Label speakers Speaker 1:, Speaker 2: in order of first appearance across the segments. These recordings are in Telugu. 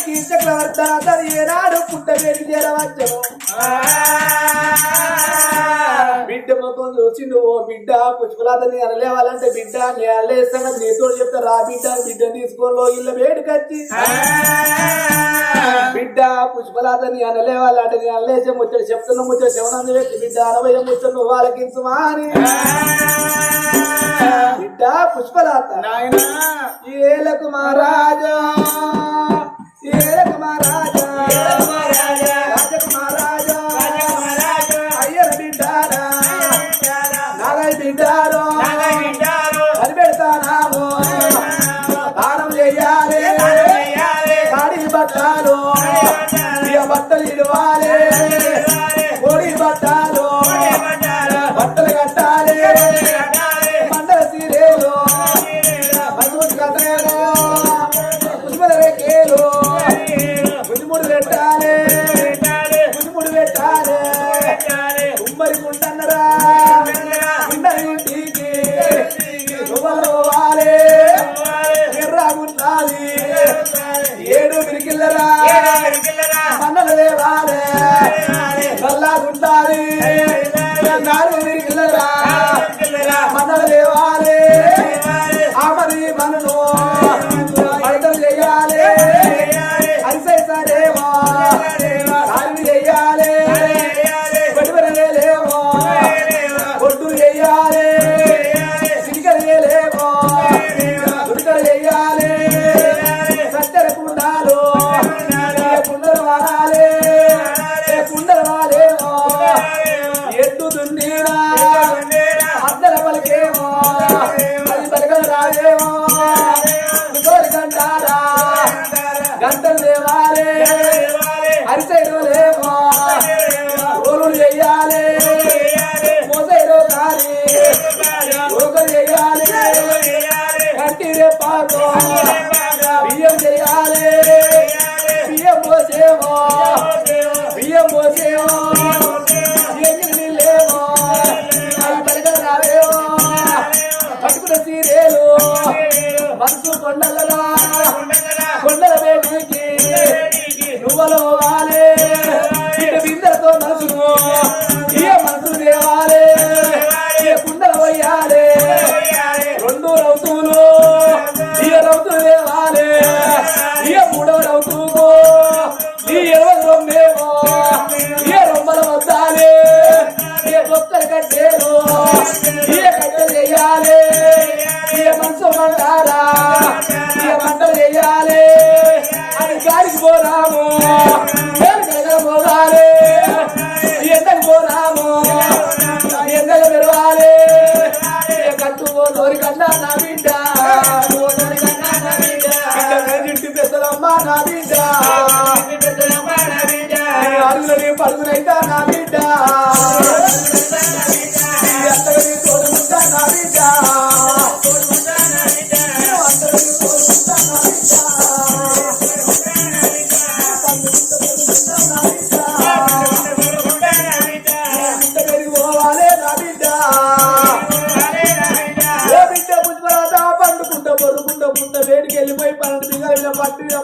Speaker 1: దానికి చక్రవర్తన ఏనాడు పుట్ట వేడి చేరవచ్చను బిడ్డ మొత్తం చూసి నువ్వు బిడ్డ పుష్పలాతని అనలేవాలంటే బిడ్డ నేలే సంగతి నీతో చెప్తా రా బిడ్డ బిడ్డ తీసుకొని ఇళ్ళ వేడికచ్చి బిడ్డ పుష్పలాతని అనలేవాలంటే నేను అనలేసే ముచ్చట చెప్తున్న ముచ్చట శివనంద వ్యక్తి బిడ్డ అనవయ ముచ్చట నువ్వు వాళ్ళకించమా అని. బిడ్డ పుష్పలాత.
Speaker 2: నాయనా.
Speaker 1: ఏలకు మహారాజా. ఏ మహారాజా అడుగులని పడుగునైతా నా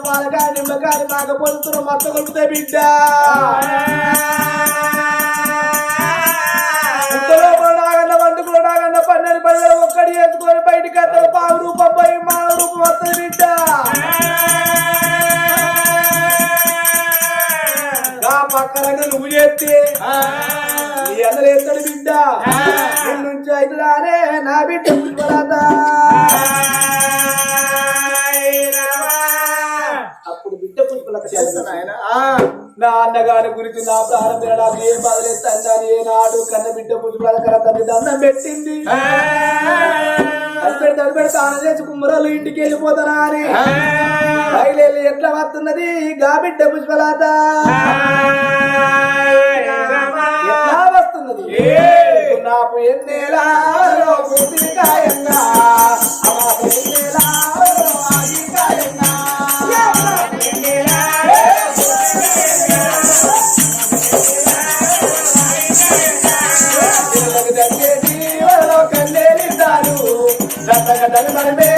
Speaker 1: పట్టు పాలకాయ నిమ్మకాయ నాక పొందుతున్న మత్త కొడుకుతాయి బిడ్డ ఇంతలో నాగన్న వండుకులో నాగన్న పన్నెండు పదివేల ఒక్కడి వేసుకొని బయటికి అత్తలు పావు రూపం పోయి మాన రూపం వస్తుంది బిడ్డ. పక్కన నువ్వు చేస్తే నీ అందరు ఎత్తడు బిడ్డ. నుంచి అయితే రానే నా బిడ్డ నా అన్నగారి గురించి నా ప్రాణం తినడానికి ఏ బాధలేస్తాను ఏ నాడు కన్న బిడ్డ పుష్పలత కర తండ్రి దండం పెట్టింది చేసి కుమ్మరాలు ఇంటికి వెళ్ళిపోతానా అని. బయలు ఎట్లా వస్తున్నది? గా బిడ్డ పుష్పలత ఎట్లా వస్తున్నది? నాకు ఎన్నేలా దత్తగడ్డలు మనమే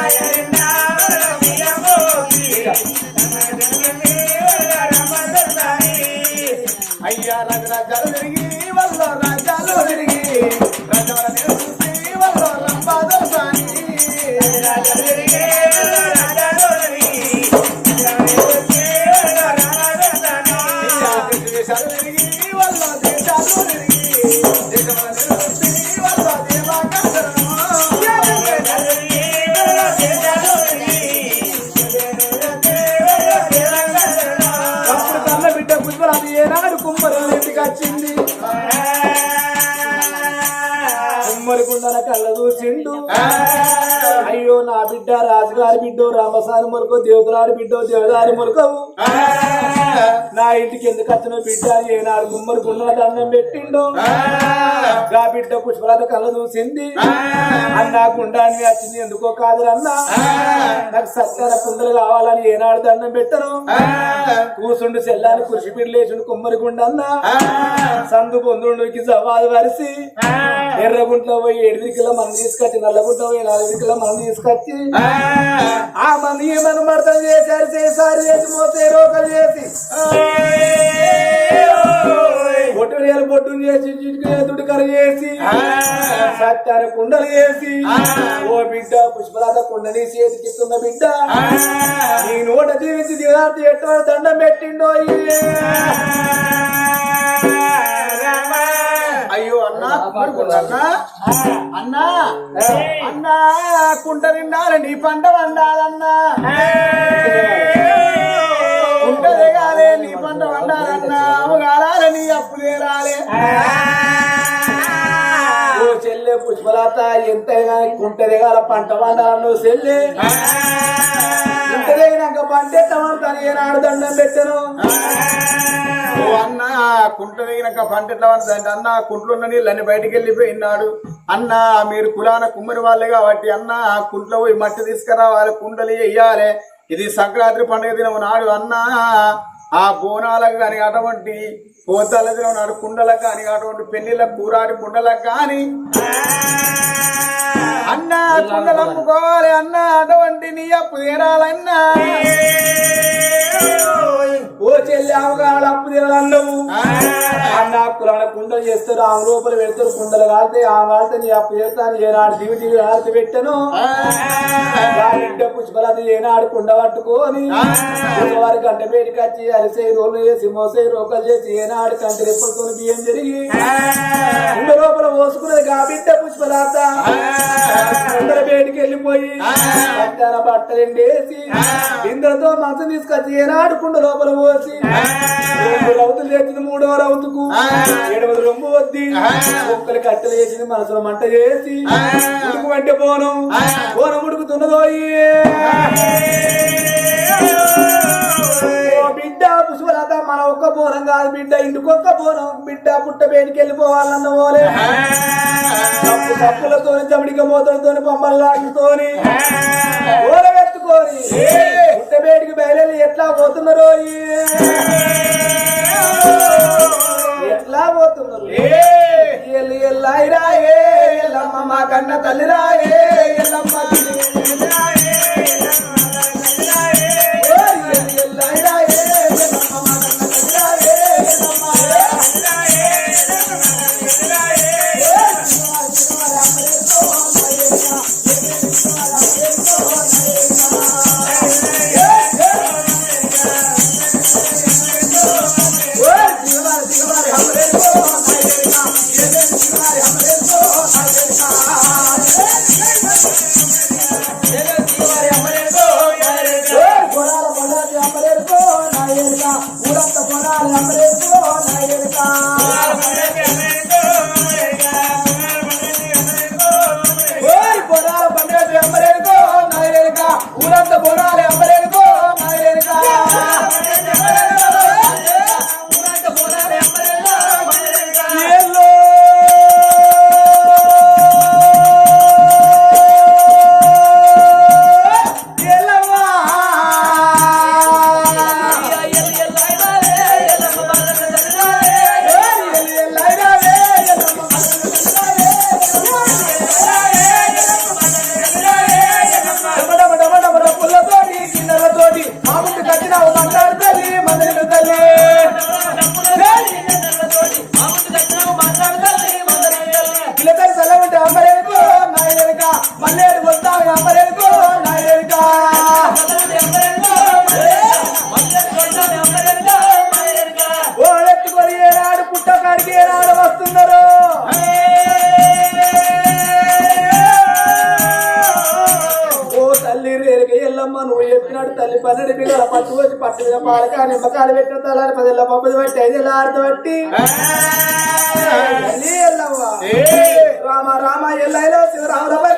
Speaker 1: Narayana. బిడ్డో రామసాని మొరకు దేవతలాడి బిడ్డో దేవదారి మొరకవు నా ఇంటికి ఎందుకు వచ్చిన బిడ్డ? ఏనాడు కుమ్మరి కుండల దండం పెట్టిండు. నా బిడ్డ పుష్పరాజు కళ్ళ చూసింది. అన్నా గుండాన్ని వచ్చింది ఎందుకో కాదు అన్నా. నాకు సత్కార కుండలు కావాలని ఏనాడు దండం పెట్టను కూసుండు చెల్లాని కృషి పిల్లేసుడు కుమ్మరి గుండన్న సందు పొందుడికి జవాదు వరిసి. ఎర్రగుంట్లో పోయి ఏడు దిక్కుల మనం తీసుకొచ్చి నల్లగుంట్లో పోయి నాలుగు దిక్కుల మనం తీసుకొచ్చి. ఆ. మంది ఏమని మడతం చేశారు? చేశారు చేసి మోతే రోకలు చేసి. వేలు చేసి చేసి కుండలు చేసి ఓ బిడ్డ పుష్పలత కుండని చేతికిస్తున్న బిడ్డ. నీ నోట జీవించి దిగార్తి ఎట్లా దండం పెట్టిండో అయ్యో. అన్నా అన్నా అన్నా అన్నా కుంట నిండాలి నీ పంట వండాలన్నా. దిగాలే నీ పంట వండాలన్నా అవగాలాలే నీ అప్పు తీరాలే ఓ చెల్లె పుష్పలత ఎంతైనా కుంట దిగాల పంట వండాలను చెల్లె. కుంట దిగినాక పంట ఎట్టమంటాను ఏనాడు దండం పెట్టను?
Speaker 2: అన్న కుంట దిగినాక పంట ఎట్లా అన్న కుంట్లో ఉన్న నీళ్ళని బయటికి వెళ్ళిపోయినాడు అన్న మీరు కులాన కుమ్మరి వాళ్ళే కాబట్టి అన్న కుంట్లో పోయి మట్టి తీసుకురావాలి కుండలు వేయాలి. ఇది సంక్రాంతి పండుగ దినం నాడు అన్న ఆ బోనాలకు కానీ అటువంటి పోతాల దినం నాడు కుండలకు కానీ అటువంటి పెళ్ళిళ్ళ కూరాడి కుండలకు కానీ అన్న కుండలు అమ్ముకోవాలి అన్న అటువంటి నీ అప్పు తీరాలన్నా.
Speaker 1: ఓ చెల్లి అవగాడు అప్పు తినాలన్నావు. అన్న కులాల కుండలు చేస్తారు ఆమె లోపల పెడతారు కుండలు కాలితే ఆమె కాలితే నీ అప్పు చేస్తాను ఏనాడు దివి ఆడితే పెట్టను. ఇంట పుష్పలత ఏనాడు కుండ పట్టుకొని వారి గంట పేటికి వచ్చి అరిసే రోలు చేసి మోసే రోకలు చేసి ఏనాడు కంటి రెప్పలతో బియ్యం జరిగి కుండ లోపల పోసుకున్నది బిడ్డ పుష్పలత. కుండల బయటికి వెళ్ళిపోయి బట్టలు ఎండేసి ఇందరితో మంచం తీసుకొచ్చి ఏనాడు కుండ లోపల పోసి రెండు రౌతులు చేసింది మూడో రౌతుకు. ఏడవది రొమ్ము వద్ది. ఒక్కరి కట్టెలు వేసింది మనసులో మంట చేసి ఉడుకు అంటే పోనం పోనం ఉడుకుతున్నదో బిడ్డ పుష్పలత మన ఒక్క పోనం కాదు బిడ్డ ఇంటికొక్క పోనం బిడ్డ పుట్ట బయటికి వెళ్ళిపోవాలన్న పోలే తప్పు తప్పులతో జమిడిక మూతలతో పుట్టబేటికి బయలు ఎట్లా పోతున్నారు ఎట్లా పోతున్నారు? ఎల్లి ఎల్లమ్మ మా కన్న తల్లిరాయే ఎల్లమ్మ శివరామ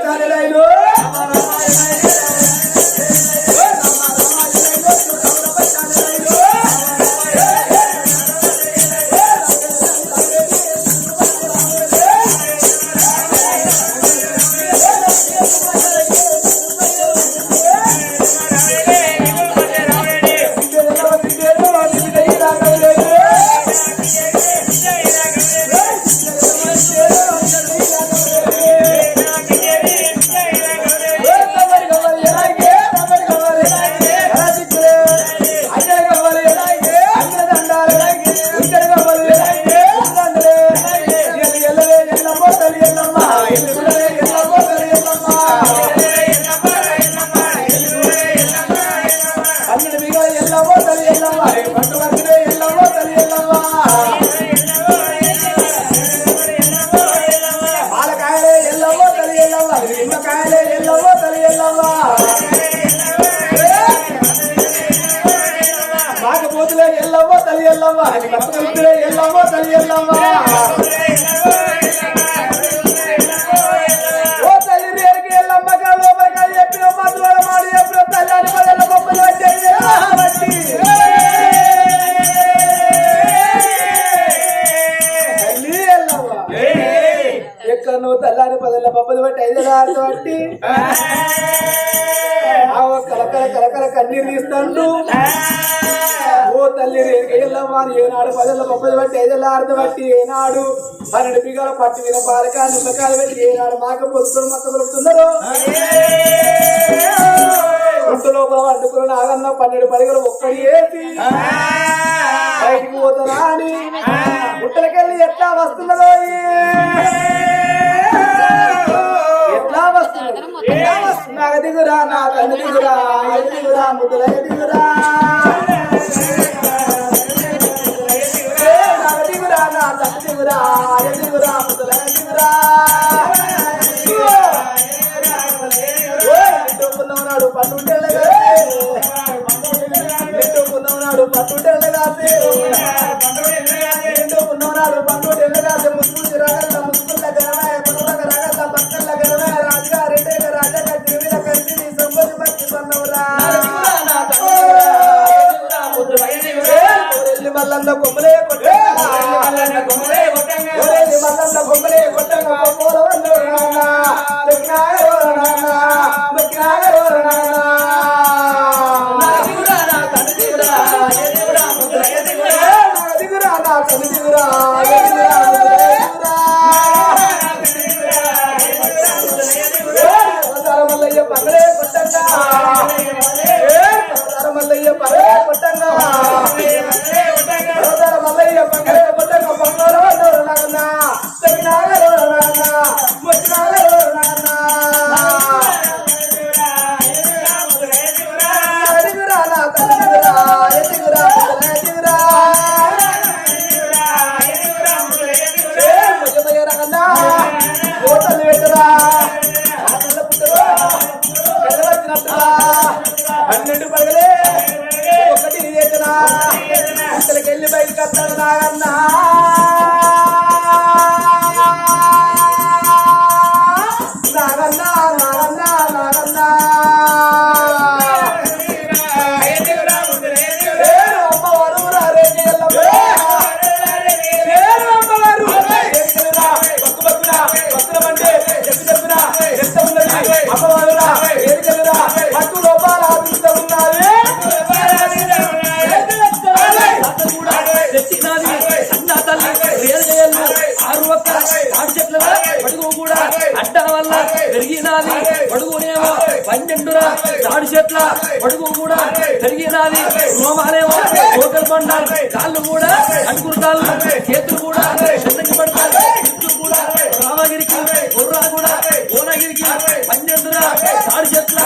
Speaker 1: కన్నీరు ఓ తల్లి వారు ఏనాడు పదల ముప్పై బట్టి ఐదేళ్ళ ఆరుద బట్టి ఏనాడు పన్నెండు బిగాల పట్టి విన పాలకాలు ముఖాలు బట్టి ఏనాడు మాక పొద్దున మత్తబలుతున్నారు ఇంటి లోపల అడ్డుకున్న నాగన్న పన్నెండు పదిగలు ఒక్కడి ఏంటి బయటికి పోతారా అని గుట్టలకెళ్ళి ఎట్లా వస్తున్నదో నగదిగురా నా కందిగురా ఎదిగురా ముద్దుల ఎదిగురా నగదిగురా నా కందిగురా ఎదిగురా ముద్దుల ఎదిగురా
Speaker 3: నిట్టుకున్నవనాడు పట్టుకుంటే నిట్టుకున్నవనాడు పట్టుకుంటే నిట్టుకున్నవనాడు పట్టుకుంటే చెట్టురా తాడి చెట్ల అడుగు కూడా పెరిగిరాది రోమాలేమో కోకలు పండాలి కాళ్ళు కూడా అనుకుంటాలు చేతులు కూడా చెట్టుకి పడతారు కూడా రామగిరికి గుర్రా కూడా కోనగిరికి పన్నెండురా తాడి చెట్ల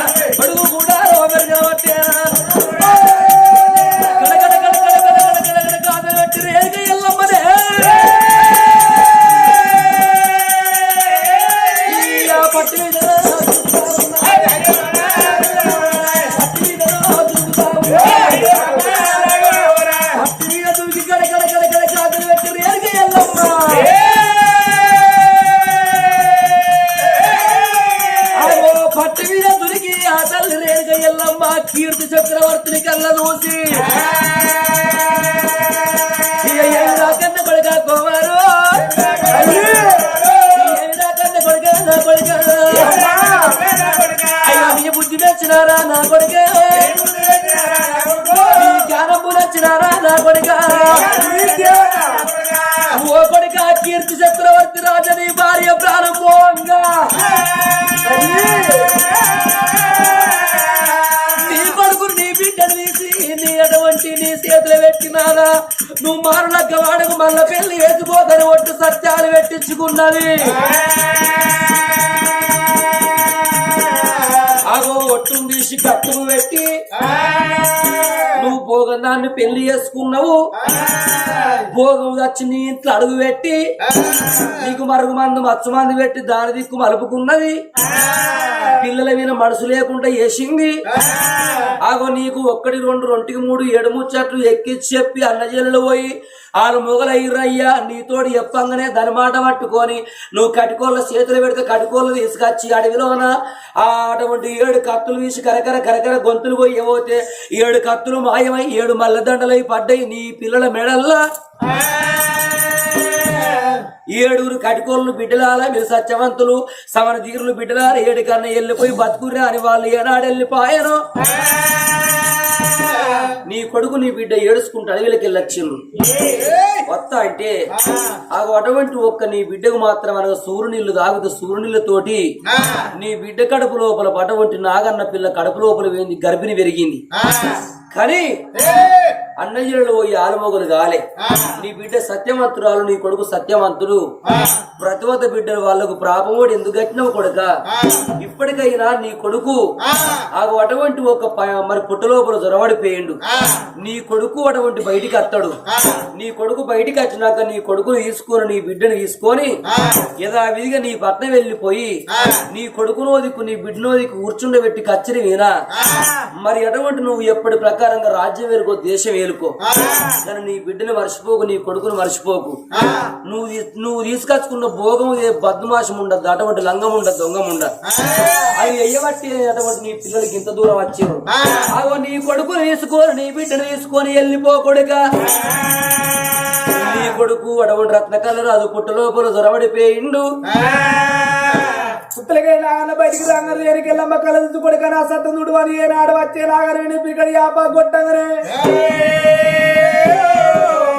Speaker 3: నా ఓ కొడుక కీర్తి చక్రవర్తి రాజని భార్య ప్రాణం పోంగా నీ కొడుకు నీ బిడ్డను తీసి నీ అటువంటి నీ చేతులు పెట్టినారా నువ్వు మారులక్క వాడకు మళ్ళ పెళ్ళి వేసిపోతాను ఒట్టు సత్యాలు పెట్టించుకున్నది. అగో ఒట్టును తీసి కట్టును పెట్టి. నువ్వు భోగందాన్ని పెళ్ళి చేసుకున్నావు. భోగం వచ్చి నీ ఇంట్లో అడుగు పెట్టి నీకు మరుగు మందు మచ్చు మంది పెట్టి దాని దిక్కు మలుపుకున్నది. పిల్లల మీద మనసు లేకుండా వేసింది ఆగో నీకు ఒక్కటి రెండు రొంటికి మూడు ఏడు ముచ్చట్లు ఎక్కించి చెప్పి అన్నజల్లు పోయి ఆరు మొగలయ్యరయ్యా నీతోడు చెప్పంగానే దాని మాట పట్టుకొని నువ్వు కటికోళ్ళ చేతులు పెడితే కటికోళ్ళు తీసుకొచ్చి అడవిలోన ఆ అటువంటి ఏడు కత్తులు తీసి కరకర కరకర గొంతులు పోయి పోతే ఏడు కత్తులు మాయమై ఏడు మల్లదండలై పడ్డాయి నీ పిల్లల మెడల్లా. ఏడుగురు కటికోళ్ళు బిడ్డలాల మీరు సత్యవంతులు సమర తీరులు బిడ్డలాల ఏడు కన్నా వెళ్ళిపోయి బతుకురా అని వాళ్ళు ఏనాడు వెళ్ళిపోయారు నీ కొడుకు నీ బిడ్డ ఏడుచుకుంటూ అడవిలోకి వెళ్ళొచ్చిండ్రు కొత్త అంటే అటువంటి ఒక్క నీ బిడ్డకు మాత్రం అనగా సూర్యునీళ్ళు తాగుతూ సూర్యునీళ్ళతోటి నీ బిడ్డ కడుపు లోపల అటువంటి నాగన్న పిల్ల కడుపు లోపల గర్భిణి పెరిగింది. కానీ అన్నయ్యలో పోయి ఆలుమోగలు కాలే నీ బిడ్డ సత్యవంతురాలు నీ కొడుకు సత్యవంతుడు. ప్రతివత బిడ్డలు వాళ్ళకు ప్రాపమోడు ఎందుకు కట్టినావు కొడుక? ఇప్పటికైనా నీ కొడుకు ఆ. అటువంటి ఒక మరి పుట్టలోపల జొరవడిపోయిండు నీ కొడుకు అటువంటి బయటికి వస్తాడు నీ కొడుకు బయటికి వచ్చినాక నీ కొడుకుని తీసుకొని నీ బిడ్డను తీసుకొని యథావిధిగా నీ పట్నం వెళ్ళిపోయి నీ కొడుకునో దిక్కు నీ బిడ్డనో దిక్కు కూర్చుండబెట్టి కచ్చిరి వీనా మరి అటువంటి నువ్వు ఎప్పటి ప్రకారంగా రాజ్యం వేలుకో దేశం వేలుకో కానీ నీ బిడ్డను మర్చిపోకు నీ కొడుకును మర్చిపోకు. నువ్వు నువ్వు తీసుకొచ్చుకున్న భోగం ఏ బద్మాషం ఉండదు అటువంటి లంగం ఉండదు దొంగం ఉండదు. అది ఎయ్యబట్టి అటువంటి నీ పిల్లలకి ఇంత దూరం వచ్చారు అగో నీ కొడుకును తీసుకొని నీ బిడ్డను తీసుకొని వెళ్ళిపో కొడుక. నీ కొడుకు అటువంటి రత్న కలరు అది పుట్ట లోపల జొరబడిపోయిండు.
Speaker 1: పుట్టలకై నాగన్న బయటికి రాగానే ఏరికి వెళ్ళమ్మ కలదు కొడుక నా అని ఏనాడు వచ్చేలాగానే నేను ఇక్కడ యాప కొట్టగానే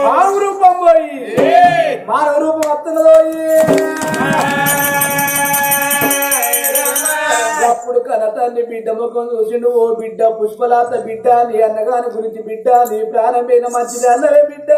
Speaker 1: మానవ రూపం పోయి మానవ రూపం వస్తున్నదో అప్పుడు కన తల్లి బిడ్డ ముఖం చూసిండు ఓ బిడ్డ పుష్పలాత బిడ్డ నీ అన్నగాని గురించి బిడ్డ నీ ప్రాణమైన మంచిది అన్నరే బిడ్డ.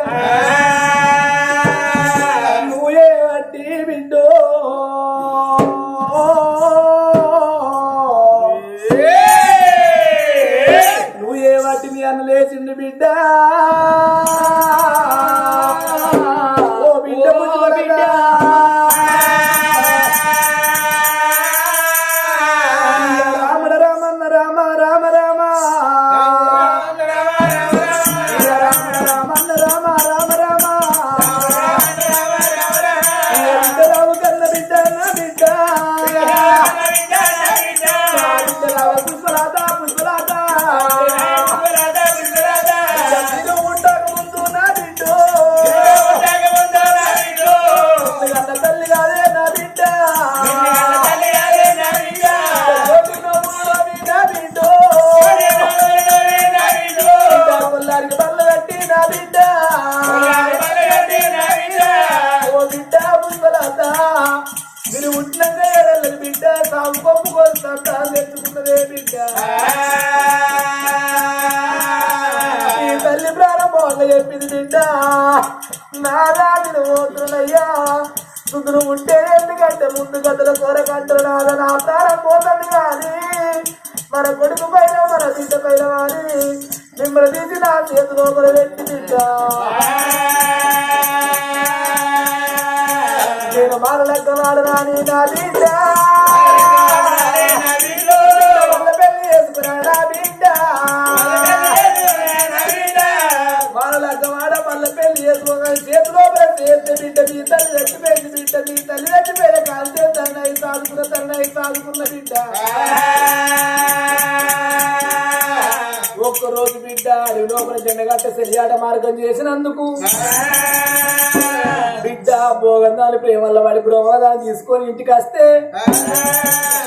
Speaker 1: కూడా తీసుకొని ఇంటికి వస్తే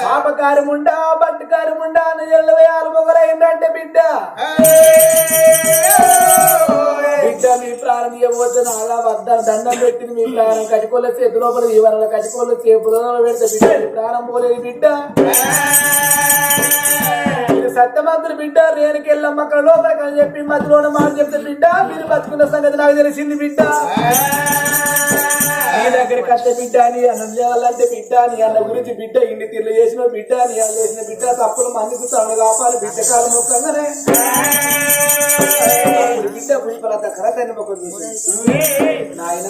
Speaker 1: పాపకారముండా బట్టుకారముండా అని ఎల్లవేయాలు మొగలైందంటే బిడ్డ. బిడ్డ మీ ప్రాణం ఇవ్వద్దు అలా వద్ద దండం పెట్టింది మీ ప్రాణం. కటికోళ్ళ చేతి లోపల ఈ వరల కటికోళ్ళ చేపులో పెడితే బిడ్డ మీ ప్రాణం పోలేదు బిడ్డ. సత్యమంతుడు సత్యమంతులు బిడ్డ రేణుకెళ్ళమ్మ అక్కడ లోపలికి అని చెప్పి మధ్యలో మాట చెప్తే బిడ్డ మీరు బతుకున్న సంగతి నాకు తెలిసింది బిడ్డ. నీ దగ్గరికి అత్తే బిడ్డ అని అన్నం చేయాలంటే బిడ్డ అని అన్న గురించి బిడ్డ ఇన్ని తీర్లు చేసిన బిడ్డ అని వాళ్ళు చేసిన బిడ్డ తప్పులు మందికి తను కాపాలి బిడ్డ కాలం మొక్కగానే అప్పుడు బిడ్డ పుష్పలత కరతని మొక్క చూసి నాయన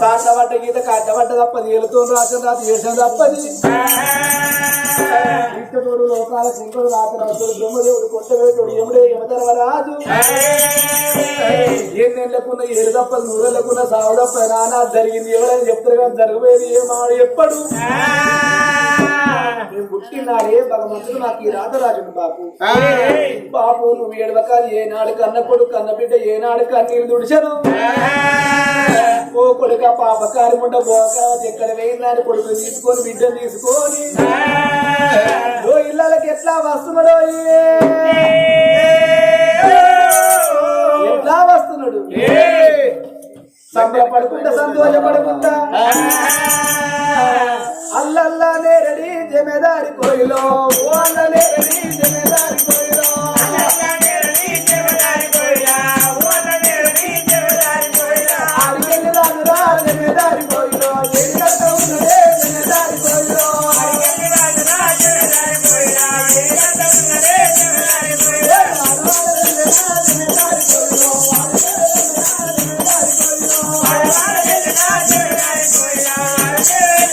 Speaker 1: సాట్ల గీత కట్టబడ్డ తప్ప నీళ్ళతో రాసిన రాత్రి చేసిన తప్పది. విష్ణుడు లోకాల శంకరుడు రాత్రి బ్రహ్మదేవుడు కొట్టవేటుడు ఎముడే యమధర్మ రాజు. ఏం నెలకున్న ఏడు తప్ప నూరెళ్ళకున్న సావు తప్ప నానా జరిగింది. ఎవరైనా చెప్తారు కానీ జరగబోయేది ఏమాడు ఎప్పుడు? నేను పుట్టినాడే భగవంతుడు నాకు ఈ రాధరాజుడు బాపు. బాపు నువ్వు ఏడవకాలి ఏనాడు కన్న కొడుకు కన్న బిడ్డ ఏనాడు కన్నీళ్ళు దుడిచను ఓ కొడుక పాపకారి ముండ బోకావతి ఎక్కడ వేయిందని కొడుకు తీసుకొని బిడ్డను తీసుకొని. ఓ ఇళ్ళకి ఎట్లా వస్తున్నాడో ఎట్లా వస్తున్నాడు? సంబరపడుకుంటా సంతోషపడుకుంటా అల్లల్లా నేరడి జమేదారి కోయిలో. ఓ అల్లనే రెడీ జమేదారి కోయిలో.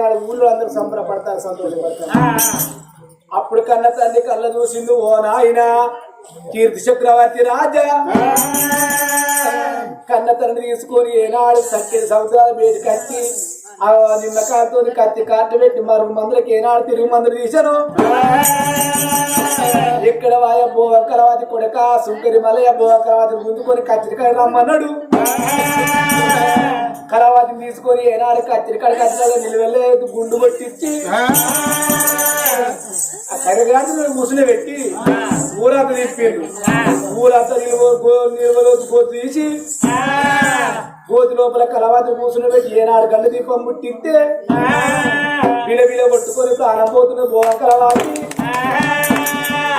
Speaker 1: ఏనాడు ఊళ్ళో అందరూ సంబరపడతారు సంతోషపడతారు. అప్పుడు కన్న తల్లి కళ్ళ చూసింది ఓ నాయన కీర్తి చక్రవర్తి రాజా. కన్న తండ్రి తీసుకొని ఏనాడు సత్య సముద్రాల బయట కట్టి ఆ నిమ్మకాయతో కత్తి కాటు పెట్టి మరుగు మందులకి ఏనాడు తిరుగు మందులు తీశాను ఇక్కడ వాయ బోకరవాది కొడక సుంకరి మలయ బోకరవాది ముందుకొని కత్తిరికాయ రమ్మన్నాడు. కలవాతిని తీసుకొని ఏనాడు కత్తిరికాయ కత్తిరికాయ నిలువెళ్ళలేదు గుండు కొట్టించి ఆ. ముసులు పెట్టి ఊరంతా తీసిపోయిండు ఊరంతా నిలువ నిలువలో గోతు తీసి గోతి లోపల కలవాతి మూసులు పెట్టి ఏనాడు గంట దీపం ముట్టిస్తే బిల బిల కొట్టుకొని ప్రాణం పోతున్న గోవ కలవాతి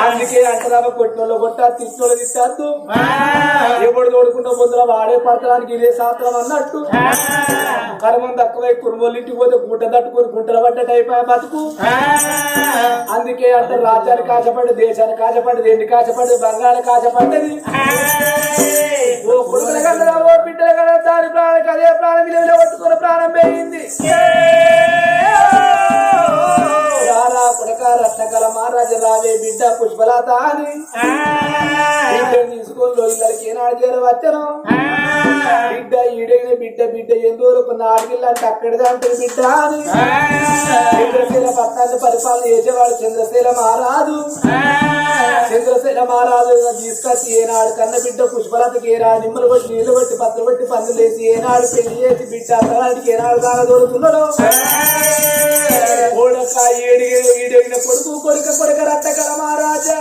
Speaker 1: అందుకే అంటరామ కొట్టినోళ్ళు కొట్ట తిట్టినోళ్ళు తిట్టారు. ఎప్పుడు తోడుకుంటా పొద్దున వాడే పడతానికి ఇదే శాస్త్రం అన్నట్టు. కర్మం తక్కువై కురుమోళ్ళు ఇంటికి పోతే గుంట తట్టుకొని గుంటల పడ్డట్టు అయిపోయా బతుకు. అందుకే అంటారు రాజ్యాన్ని కాచపడ్డది దేశాన్ని కాచపడ్డది ఎన్ని కాచపడ్డది బంగాళ కాచపడ్డది ఓ కొడుకుల కదా ఓ బిడ్డల దాని ప్రాణం అదే ప్రాణం విలువలో కొట్టుకున్న ప్రాణం పెరిగింది కొడక రత్నకల మహారాజు రావే బిడ్డ పుష్పలత అని తీసుకొని ఇళ్ళకి ఏనాడు చేరవచ్చను? బిడ్డ ఈడైన బిడ్డ బిడ్డ ఎందుకు నాడిగిల్లు అంటే అక్కడిదే అంటారు బిడ్డ అని చంద్రశీల పట్టాన్ని పరిపాలన చేసేవాడు చంద్రశీల మహారాజు. చంద్రశీల మహారాజు తీసుకొచ్చి ఏనాడు కన్న బిడ్డ పుష్పలతకి ఏనాడు నిమ్మలు కొట్టి నీళ్ళు కొట్టి పత్రులు కొట్టి పన్నులు వేసి ఏనాడు పెళ్ళి చేసి బిడ్డ అత్తగారికి ఏనాడు దాన దొరుకుతున్నాడు? కొడక ఏడి ఈడైన కొడుకు కొడుక కొడుక రత్తకల మహారాజా.